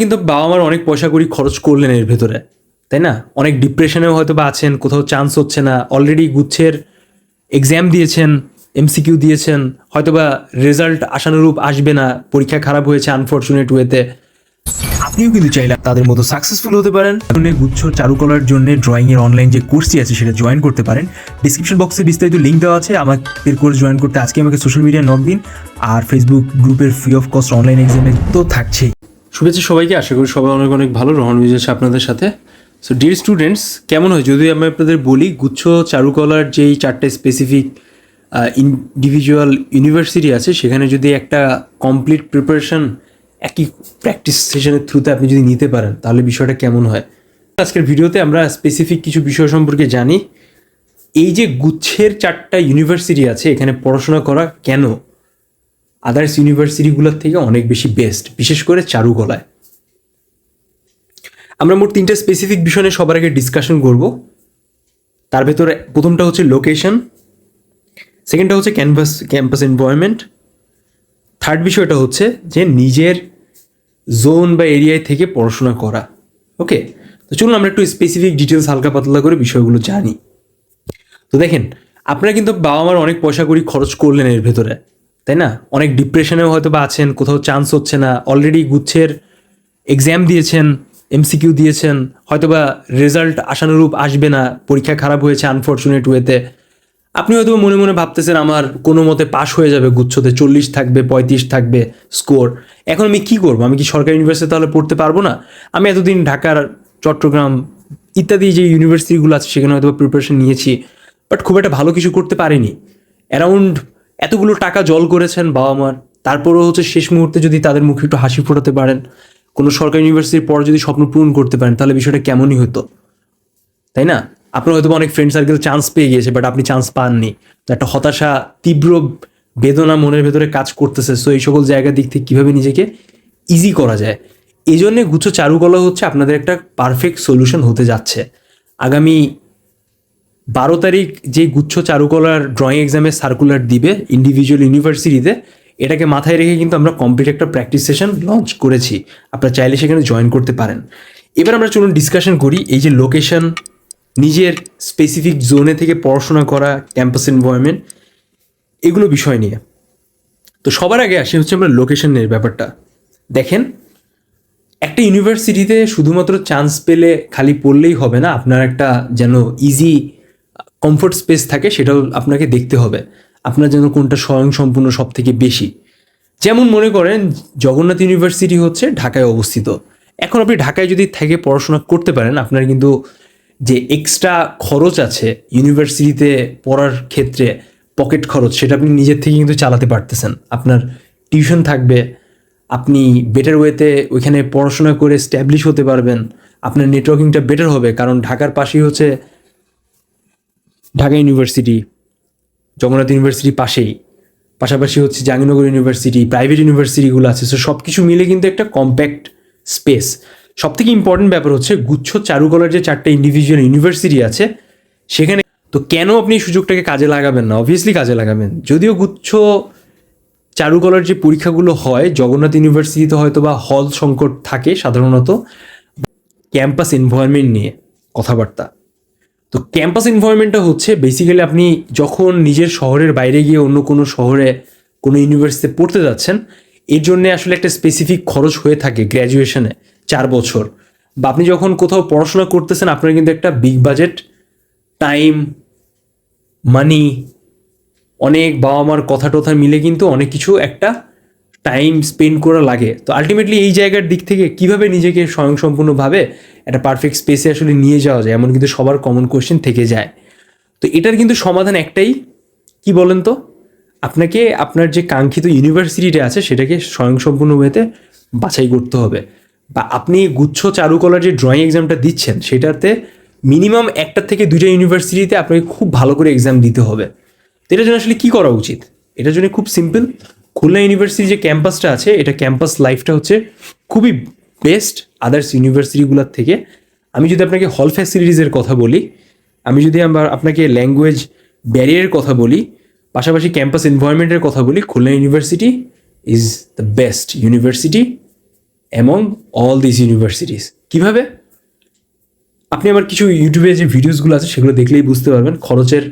কিন্তু বাবা মার অনেক পয়সা করি খরচ করলেন এর ভেতরে, তাই না? অনেক ডিপ্রেশনেও হয়তো বা আছেন, কোথাও চান্স হচ্ছে না। অলরেডি গুচ্ছের এক্সাম দিয়েছেন এমসিকিউ দিয়েছেন হয়তো বা রেজাল্ট আশানুরূপ আসবে না, পরীক্ষা খারাপ হয়েছে আনফর্চুনেট ওয়েতে আপনিও কিন্তু চাইলে তাদের মতো সাকসেসফুল হতে পারেন। জন্য গুচ্ছ চারুকলার জন্য ড্রয়িং এর অনলাইন যে কোর্সটি আছে, সেটা জয়েন করতে পারেন। ডিসক্রিপশন বক্সে বিস্তারিত লিঙ্ক দেওয়া আছে। আমাদের কোর্স জয়েন করতে আজকে আমাকে সোশ্যাল মিডিয়া নক দিন। আর ফেসবুক গ্রুপের ফ্রি অফ কস্ট অনলাইন এক্সামে তো থাকছেই। শুভেচ্ছা সবাইকে, আশা করি সবাই অনেক অনেক ভালো। রহন বিজয় আপনাদের সাথে। সো ডিয়ার স্টুডেন্টস কেমন হয়? যদি আমি আপনাদের বলি, গুচ্ছ চারুকলার যেই চারটে স্পেসিফিক ইন্ডিভিজুয়াল ইউনিভার্সিটি আছে, সেখানে যদি একটা কমপ্লিট প্রিপারেশন একই প্র্যাকটিস সেশনের থ্রুতে আপনি যদি নিতে পারেন, তাহলে বিষয়টা কেমন হয়? আজকের ভিডিওতে আমরা স্পেসিফিক কিছু বিষয় সম্পর্কে জানি। এই যে গুচ্ছের চারটা ইউনিভার্সিটি আছে, এখানে পড়াশোনা করা কেন? আদার্স ইউনিভার্সিটিগুলোর থেকে অনেক বেশি বেস্ট বিশেষ করে চারুকলায়। আমরা মোট তিনটা স্পেসিফিক বিষয় নিয়ে সবার আগে ডিসকাশন করব। তার ভেতরে প্রথমটা হচ্ছে লোকেশন সেকেন্ডটা হচ্ছে ক্যানভাস ক্যাম্পাস এনভায়রনমেন্ট থার্ড বিষয়টা হচ্ছে যে নিজের জোন বা এরিয়ায় থেকে পড়াশোনা করা। ওকে তো চলুন আমরা একটু স্পেসিফিক ডিটেলস হালকা পাতলা করে বিষয়গুলো জানি। তো দেখেন, আপনারা কিন্তু বাবা মার অনেক পয়সা করি খরচ করলেন এর ভেতরে। তাই না? অনেক ডিপ্রেশনেও হয়তো বা আছেন, কোথাও চান্স হচ্ছে না। অলরেডি গুচ্ছের এক্সাম দিয়েছেন এমসিকিউ দিয়েছেন হয়তো বা রেজাল্ট আশানুরূপ আসবে না, পরীক্ষা খারাপ হয়েছে আনফর্চুনেট ওয়েতে আপনি হয়তো মনে মনে ভাবতেছেন, আমার কোনো মতে পাশ হয়ে যাবে গুচ্ছতে, চল্লিশ থাকবে, পঁয়ত্রিশ থাকবে স্কোর এখন আমি কি করব? আমি কি সরকারি ইউনিভার্সিটি তাহলে পড়তে পারব না? আমি এতদিন ঢাকার, চট্টগ্রাম ইত্যাদি যে ইউনিভার্সিটিগুলো আছে, সেখানে হয়তো প্রিপারেশন নিয়েছি বাট খুব একটা ভালো কিছু করতে পারিনি। অ্যারাউন্ড এতগুলো টাকা জল করেছেন বাবা মার। তারপরেও হচ্ছে শেষ মুহূর্তে যদি তাদের মুখে একটু হাসি ফোটাতে পারেন, কোনো সরকারি ইউনিভার্সিটির পর যদি স্বপ্ন পূরণ করতে পারেন, তাহলে বিষয়টা কেমনই হতো? তাই না? আপনার হয়তো অনেক ফ্রেন্ড সার্কেল চান্স পেয়ে গিয়েছে বাট আপনি চান্স পাননি। তো একটা হতাশা, তীব্র বেদনা মনের ভেতরে কাজ করতেছে। সো এই সকল জায়গার দিক থেকে কীভাবে নিজেকে ইজি করা যায়? এই জন্যে গুচ্ছ চারুকলা হচ্ছে আপনাদের একটা পারফেক্ট সলিউশন হতে যাচ্ছে। আগামী বারো তারিখ যে গুচ্ছ চারুকলার ড্রয়িং এক্সামের সার্কুলার দিবে ইন্ডিভিজুয়াল ইউনিভার্সিটিতে এটাকে মাথায় রেখে কিন্তু আমরা কমপ্লিট একটা প্র্যাকটিস সেশন লঞ্চ করেছি। আপনারা চাইলে সেখানে জয়েন করতে পারেন। এবার আমরা চলুন ডিসকাশন করি এই যে লোকেশন নিজের স্পেসিফিক জোনে থেকে পড়াশোনা করা ক্যাম্পাস এনভায়রনমেন্ট এগুলো বিষয় নিয়ে। তো সবার আগে আসে হচ্ছে আমরা লোকেশনের ব্যাপারটা। দেখেন, একটা ইউনিভার্সিটিতে শুধুমাত্র চান্স পেলে খালি পড়লেই হবে না, আপনার একটা যেন ইজি কমফোর্ট স্পেস থাকে, সেটাও আপনাকে দেখতে হবে। আপনার জন্য কোনটা স্বয়ংসম্পূর্ণ সব থেকে বেশি। যেমন মনে করেন, জগন্নাথ ইউনিভার্সিটি হচ্ছে ঢাকায় অবস্থিত। এখন আপনি ঢাকায় যদি থেকে পড়াশোনা করতে পারেন, আপনার কিন্তু যে এক্সট্রা খরচ আছে ইউনিভার্সিটিতে পড়ার ক্ষেত্রে পকেট খরচ, সেটা আপনি নিজের থেকে কিন্তু চালাতে পারতেছেন। আপনার টিউশন থাকবে, আপনি বেটার ওয়েতে ওইখানে পড়াশোনা করে স্ট্যাবলিশ হতে পারবেন। আপনার নেটওয়ার্কিংটা বেটার হবে, কারণ ঢাকার পাশেই হচ্ছে ঢাকা ইউনিভার্সিটি, জগন্নাথ ইউনিভার্সিটি পাশেই। পাশাপাশি হচ্ছে জাহাঙ্গীরনগর ইউনিভার্সিটি প্রাইভেট ইউনিভার্সিটিগুলো আছে। সো সব কিছু মিলে কিন্তু একটা কম্প্যাক্ট স্পেস সব থেকে ইম্পর্টেন্ট ব্যাপার হচ্ছে গুচ্ছ চারুকলার যে চারটে ইন্ডিভিজুয়াল ইউনিভার্সিটি আছে, সেখানে তো কেন আপনি এই সুযোগটাকে কাজে লাগাবেন না? অবভিয়াসলি কাজে লাগাবেন। যদিও গুচ্ছ চারুকলার যে পরীক্ষাগুলো হয়, জগন্নাথ ইউনিভার্সিটিতে হয়তো বা হল সংকট থাকে সাধারণত ক্যাম্পাস এনভায়রনমেন্ট নিয়ে কথাবার্তা। তো ক্যাম্পাস এনভায়রনমেন্টটা হচ্ছে বেসিক্যালি আপনি যখন নিজের শহরের বাইরে গিয়ে অন্য কোনো শহরে, কোনো ইউনিভার্সিটিতে পড়তে যাচ্ছেন, এর জন্য আসলে একটা স্পেসিফিক খরচ হয়ে থাকে গ্র্যাজুয়েশনে চার বছর। বা আপনি যখন কোথাও পড়াশোনা করতেছেন, আপনার কিন্তু একটা বিগ বাজেট টাইম মানি অনেক বাবা মার কথা টথা মিলে কিন্তু অনেক কিছু একটা টাইম স্পেন্ড করা লাগে। তো আলটিমেটলি এই জায়গার দিক থেকে কীভাবে নিজেকে স্বয়ংসম্পূর্ণভাবে একটা পারফেক্ট স্পেসে আসলে নিয়ে যাওয়া যায় এমন কিন্তু সবার কমন কোয়েশ্চেন থেকে যায়। তো এটার কিন্তু সমাধান একটাই, কি বলেন তো? আপনাকে আপনার যে কাঙ্ক্ষিত ইউনিভার্সিটিটা আছে, সেটাকে স্বয়ংসম্পূর্ণ ওয়েতে বাছাই করতে হবে। বা আপনি গুচ্ছ চারুকলার যে ড্রয়িং এক্সামটা দিচ্ছেন, সেটাতে মিনিমাম একটা থেকে দুইটা ইউনিভার্সিটিতে আপনাকে খুব ভালো করে এক্সাম দিতে হবে। তো এটার জন্য আসলে কী করা উচিত? এটার জন্য খুব সিম্পল খুলনা ইউনিভার্সিটি যে ক্যাম্পাসটা আছে, এটা ক্যাম্পাস লাইফটা হচ্ছে খুবই বেস্ট আদার্স ইউনিভার্সিটিগুলোর থেকে। আমি যদি আপনাকে হল ফ্যাসিলিটিসের কথা বলি, আমি যদি আমার আপনাকে ল্যাঙ্গুয়েজ ব্যারিয়ারের কথা বলি, পাশাপাশি ক্যাম্পাস এনভায়রনমেন্টের কথা বলি, Khulna university is the best university among all this universities কীভাবে? আপনি আমার কিছু ইউটিউবে যে ভিডিওসগুলো আছে, সেগুলো দেখলেই বুঝতে পারবেন। খরচের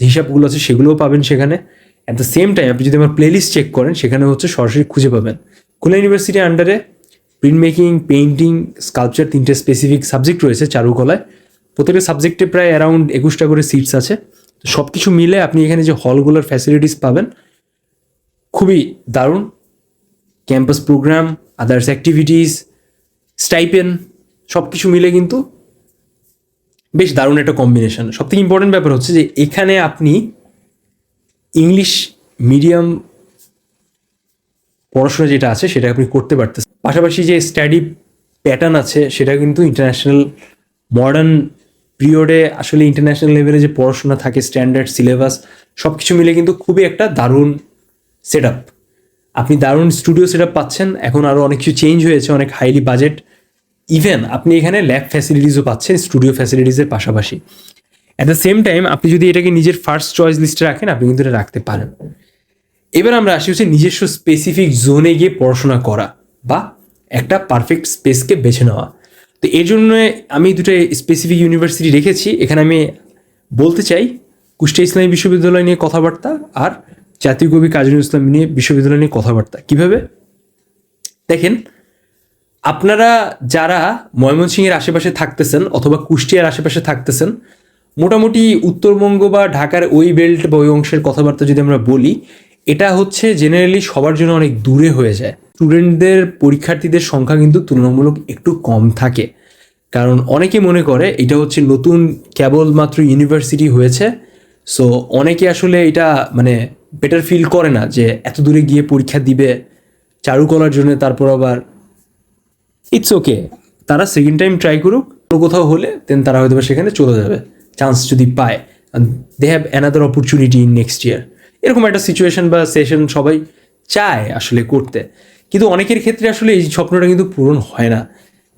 যে হিসাবগুলো আছে, সেগুলোও পাবেন সেখানে। অ্যাট দ্য সেম টাইম আপনি যদি আমার প্লেলিস্ট চেক করেন, সেখানে হচ্ছে সরাসরি খুঁজে পাবেন। খুলনা ইউনিভার্সিটির আন্ডারে প্রিন্ট মেকিং পেইন্টিং স্কাল্পচার তিনটে স্পেসিফিক সাবজেক্ট রয়েছে চারুকলায়। প্রত্যেকটা সাবজেক্টে প্রায় অ্যারাউন্ড একুশটা করে সিটস আছে। তো সব কিছু মিলে আপনি এখানে যে হলগুলোর ফ্যাসিলিটিস পাবেন, খুবই দারুণ। Campus program others activities stipend সব কিছু মিলে কিন্তু বেশ দারুণ একটা কম্বিনেশন সব থেকে ইম্পর্টেন্ট ব্যাপার হচ্ছে যে এখানে আপনি ইংলিশ মিডিয়াম পড়াশোনা যেটা আছে, সেটা আপনি করতে পারতেছেন। পাশাপাশি যে স্টাডি প্যাটার্ন আছে, সেটা কিন্তু ইন্টারন্যাশনাল, মডার্ন পিরিয়ডে আসলে ইন্টারন্যাশনাল লেভেলে যে পড়াশোনা থাকে, স্ট্যান্ডার্ড, সিলেবাস সব কিছু মিলে কিন্তু খুবই একটা দারুণ সেট আপ আপনি দারুণ স্টুডিও সেট আপ পাচ্ছেন, এখন আরও অনেক কিছু চেঞ্জ হয়েছে, অনেক হাইলি বাজেট। ইভেন আপনি এখানে ল্যাব ফ্যাসিলিটিসও পাচ্ছেন, স্টুডিও ফ্যাসিলিটিসের পাশাপাশি। অ্যাট দ্য সেম টাইম আপনি যদি এটাকে নিজের ফার্স্ট চয়েস লিস্টে রাখেন, আপনি কিন্তু এটা রাখতে পারেন। এবার আমরা আসি হচ্ছে নিজস্ব স্পেসিফিক জোনে গিয়ে পড়াশোনা করা বা একটা পারফেক্ট স্পেসকে বেছে নেওয়া। তো এর জন্য আমি দুটো স্পেসিফিক ইউনিভার্সিটি রেখেছি। এখানে আমি বলতে চাই, কুষ্টিয়া ইসলামী বিশ্ববিদ্যালয় নিয়ে কথাবার্তা আর জাতীয় কবি কাজী ইসলাম নিয়ে বিশ্ববিদ্যালয় নিয়ে কথাবার্তা। কীভাবে? দেখেন, আপনারা যারা ময়মনসিংহের আশেপাশে থাকতেছেন অথবা কুষ্টিয়ার আশেপাশে থাকতেছেন মোটামুটি উত্তরবঙ্গ বা ঢাকার ওই বেল্ট বা ওই অংশের কথাবার্তা যদি আমরা বলি, এটা হচ্ছে জেনারেলি সবার জন্য অনেক দূরে হয়ে যায়। স্টুডেন্টদের পরীক্ষার্থীদের সংখ্যা কিন্তু তুলনামূলক একটু কম থাকে। কারণ অনেকে মনে করে এটা হচ্ছে নতুন কেবলমাত্র ইউনিভার্সিটি হয়েছে। সো অনেকে আসলে এটা মানে বেটার ফিল করে না যে এত দূরে গিয়ে পরীক্ষা দিবে, চারুকলার জন্য তারপর আবার ইটস ওকে তারা সেকেন্ড টাইম ট্রাই করুক অন্য কোথাও হলে দেন তারা হয়তো সেখানে চলে যাবে। চান্স যদি পায় they have another opportunity in next year এরকম একটা সিচুয়েশন বা সেশন সবাই চায় আসলে করতে। কিন্তু অনেকের ক্ষেত্রে আসলে এই স্বপ্নটা কিন্তু পূরণ হয় না।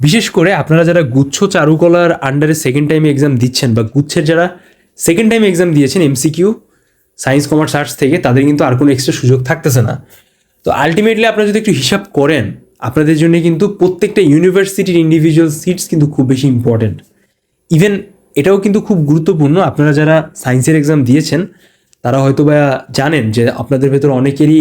বিশেষ করে আপনারা যারা গুচ্ছ চারুকলার আন্ডারে সেকেন্ড টাইম এক্সাম দিচ্ছেন বা গুচ্ছের যারা সেকেন্ড টাইম এক্সাম দিয়েছেন এমসিকিউ সায়েন্স কমার্স আর্টস থেকে, তাদের কিন্তু আর কোনো এক্সট্রা সুযোগ থাকতেছে না। তো আলটিমেটলি আপনারা যদি একটু হিসাব করেন, আপনাদের জন্য কিন্তু প্রত্যেকটা ইউনিভার্সিটির ইন্ডিভিজুয়াল সিটস কিন্তু খুব বেশি ইম্পর্টেন্ট ইভেন এটাও কিন্তু খুব গুরুত্বপূর্ণ। আপনারা যারা সায়েন্সের এক্সাম দিয়েছেন, তারা হয়তো বা জানেন যে আপনাদের ভেতর অনেকেরই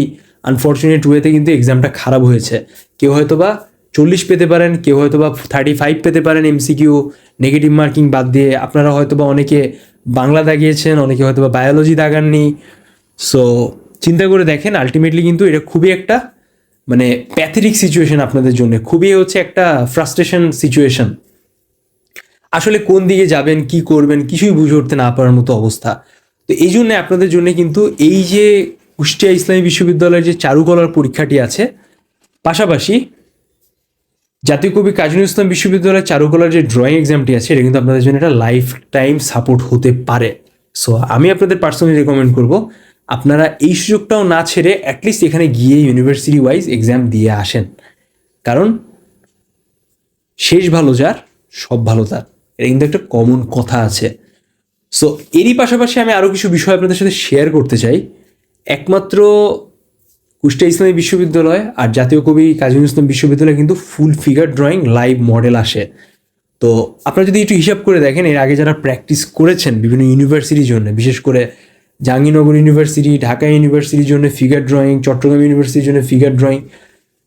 আনফর্চুনেট ওয়েতে কিন্তু এক্সামটা খারাপ হয়েছে। কেউ হয়তো বা চল্লিশ পেতে পারেন, কেউ হয়তো বা থার্টি ফাইভ পেতে পারেন এমসিকিউ নেগেটিভ মার্কিং বাদ দিয়ে। আপনারা হয়তো বা অনেকে বাংলা দাগিয়েছেন, অনেকে হয়তো বা বায়োলজি দাগাননি। সো চিন্তা করে দেখেন আলটিমেটলি কিন্তু এটা খুবই একটা মানে প্যাথেটিক সিচুয়েশন আপনাদের জন্য। খুবই হচ্ছে একটা ফ্রাস্ট্রেশন সিচুয়েশন আসলে কোন দিকে যাবেন, কি করবেন, কিছুই বুঝে উঠতে না পারার মতো অবস্থা। তো এই জন্য আপনাদের জন্য কিন্তু এই যে কুষ্টিয়া ইসলামী বিশ্ববিদ্যালয়ের যে চারুকলার পরীক্ষাটি আছে, পাশাপাশি জাতীয় কবি কাজী ইসলাম বিশ্ববিদ্যালয়ের চারুকলার যে ড্রয়িং এক্সামটি আছে, এটা কিন্তু আপনাদের জন্য একটা লাইফ টাইম সাপোর্ট হতে পারে। সো আমি আপনাদের পার্সোনালি রেকমেন্ড করব, আপনারা এই সুযোগটাও না ছেড়ে অ্যাটলিস্ট এখানে গিয়ে ইউনিভার্সিটি ওয়াইজ এক্সাম দিয়ে আসেন। কারণ শেষ ভালো যার, সব ভালো তার। এটা কিন্তু একটা কমন কথা আছে। সো এরই পাশাপাশি আমি আরও কিছু বিষয় আপনাদের সাথে শেয়ার করতে চাই। একমাত্র কুষ্টিয়া ইসলামী বিশ্ববিদ্যালয় আর জাতীয় কবি কাজী ইসলাম বিশ্ববিদ্যালয় কিন্তু full figure drawing live model আসে। তো আপনারা যদি একটু হিসাব করে দেখেন, এর আগে যারা প্র্যাকটিস করেছেন বিভিন্ন ইউনিভার্সিটির জন্য, বিশেষ করে জাহাঙ্গীরনগর ইউনিভার্সিটি ঢাকা ইউনিভার্সিটির জন্য ফিগার ড্রয়িং চট্টগ্রাম ইউনিভার্সিটির জন্য ফিগার ড্রয়িং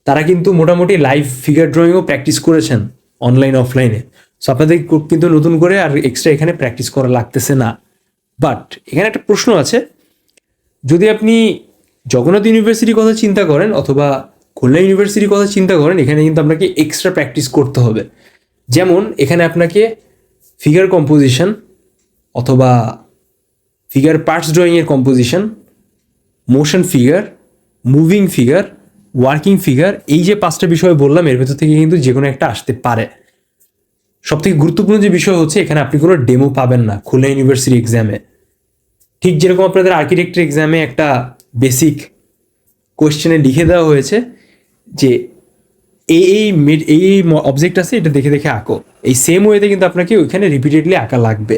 তারা কিন্তু মোটামুটি লাইভ ফিগার ড্রয়িংও প্র্যাকটিস করেছেন অনলাইন অফলাইনে সো আপনাদের কিন্তু নতুন করে আর এক্সট্রা এখানে প্র্যাকটিস করা লাগতেছে না। বাট এখানে একটা প্রশ্ন আছে, যদি আপনি জগন্নাথ ইউনিভার্সিটির কথা চিন্তা করেন অথবা খুলনা ইউনিভার্সিটির কথা চিন্তা করেন, এখানে কিন্তু আপনাকে এক্সট্রা প্র্যাকটিস করতে হবে। যেমন এখানে আপনাকে ফিগার কম্পোজিশন অথবা ফিগার পার্টস ড্রয়িংয়ের composition motion figure moving figure working figure এই যে পাঁচটা বিষয় বললাম, এর ভেতর থেকে কিন্তু যে কোনো একটা আসতে পারে। সব থেকে গুরুত্বপূর্ণ যে বিষয় হচ্ছে, এখানে আপনি কোনো ডেমো পাবেন না খুলনা ইউনিভার্সিটি এক্সামে ঠিক যেরকম আপনাদের আর্কিটেক্টের এক্সামে একটা বেসিক কোয়েশ্চেনে লিখে দেওয়া হয়েছে যে, এই এই মিড এই এই অবজেক্ট আছে, এটা দেখে দেখে আঁকো। এই সেম ওয়েতে কিন্তু আপনাকে ওইখানে রিপিটেডলি আঁকা লাগবে।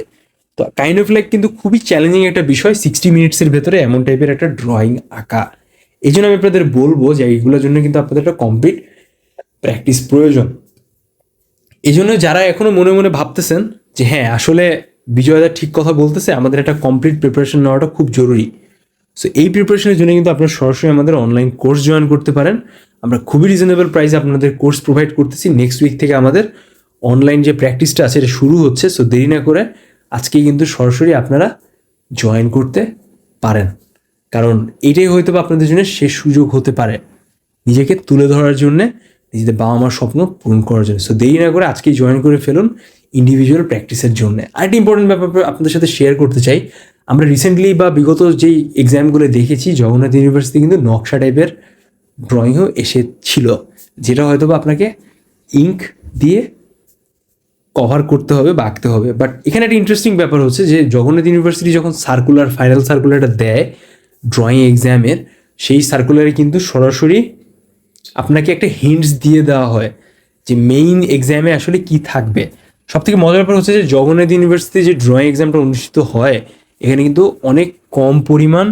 তো কাইন্ড অফ লাইক কিন্তু খুবই চ্যালেঞ্জিং একটা বিষয় সিক্সটি মিনিটসের ভেতরে এমন টাইপের একটা ড্রয়িং আঁকা। এই জন্য আমি আপনাদের বলব যে, এইগুলোর জন্য কিন্তু আপনাদের একটা কমপ্লিট প্র্যাকটিস প্রয়োজন। এই জন্য যারা এখনও মনে মনে ভাবতেছেন যে হ্যাঁ আসলে বিজয়দা ঠিক কথা বলতেছে, আমাদের একটা কমপ্লিট প্রিপারেশন নেওয়াটা খুব জরুরি। সো এই প্রিপারেশনের জন্য কিন্তু আপনারা সরাসরি আমাদের অনলাইন কোর্স জয়েন করতে পারেন। আমরা খুবই রিজনেবল প্রাইসে আপনাদের কোর্স প্রোভাইড করতেছি। নেক্সট উইক থেকে আমাদের অনলাইন যে প্র্যাকটিসটা আছে, এটা শুরু হচ্ছে। সো দেরি না করে আজকে কিন্তু সরাসরি আপনারা জয়েন করতে পারেন। কারণ এটাই হয়তো আপনাদের জন্য শেষ সুযোগ হতে পারে। নিজেকে তুলে ধরার জন্যে নিজেদের বাবা মার স্বপ্ন পূরণ করার জন্য। সো দেরি না করে আজকেই জয়েন করে ফেলুন ইন্ডিভিজুয়াল প্র্যাকটিসের জন্য। আরেকটি ইম্পর্টেন্ট ব্যাপার আপনাদের সাথে শেয়ার করতে চাই। আমরা রিসেন্টলি বা বিগত যেই এক্সামগুলো দেখেছি, জগন্নাথ ইউনিভার্সিটি কিন্তু নকশা টাইপের ড্রয়িংও এসেছিল, যেটা হয়তো বা আপনাকে ইঙ্ক দিয়ে কভার করতে হবে বা আঁকতে হবে। বাট এখানে একটা ইন্টারেস্টিং ব্যাপার হচ্ছে যে, জগন্নাথ ইউনিভার্সিটি যখন সার্কুলার ফাইনাল সার্কুলারটা দেয় ড্রয়িং এক্সামের সেই সার্কুলারে কিন্তু সরাসরি আপনাকে একটা হিন্টস দিয়ে দেওয়া হয় যে মেইন এক্সামে আসলে কি থাকবে। সব থেকে মজার ব্যাপার হচ্ছে যে জগন্নাথ ইউনিভার্সিটি যে ড্রয়িং এক্সামটা অনুষ্ঠিত হয়, এখানে কিন্তু অনেক কম পরিমাণ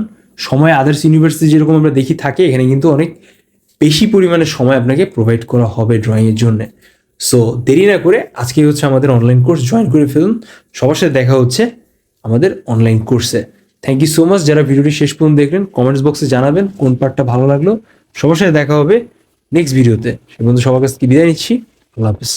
সময় আদার্স ইউনিভার্সিটি যেরকম আমরা দেখি থাকে, এখানে কিন্তু অনেক বেশি পরিমাণে সময় আপনাকে প্রোভাইড করা হবে ড্রয়িংয়ের জন্য। সো দেরি না করে আজকেই হচ্ছে আমাদের অনলাইন কোর্স জয়েন করে ফেলুন। সবার সাথে দেখা হচ্ছে আমাদের অনলাইন কোর্সে থ্যাংক ইউ সো মাচ যারা ভিডিওটি শেষ পর্যন্ত দেখলেন কমেন্টস বক্সে জানাবেন কোন পার্টটা ভালো লাগল। সবার সাথে দেখা হবে। নেক্সট ভিডিওতে সে বন্ধু সবার কাছ বিদায় নিচ্ছি। আল্লাহ হাফিজ।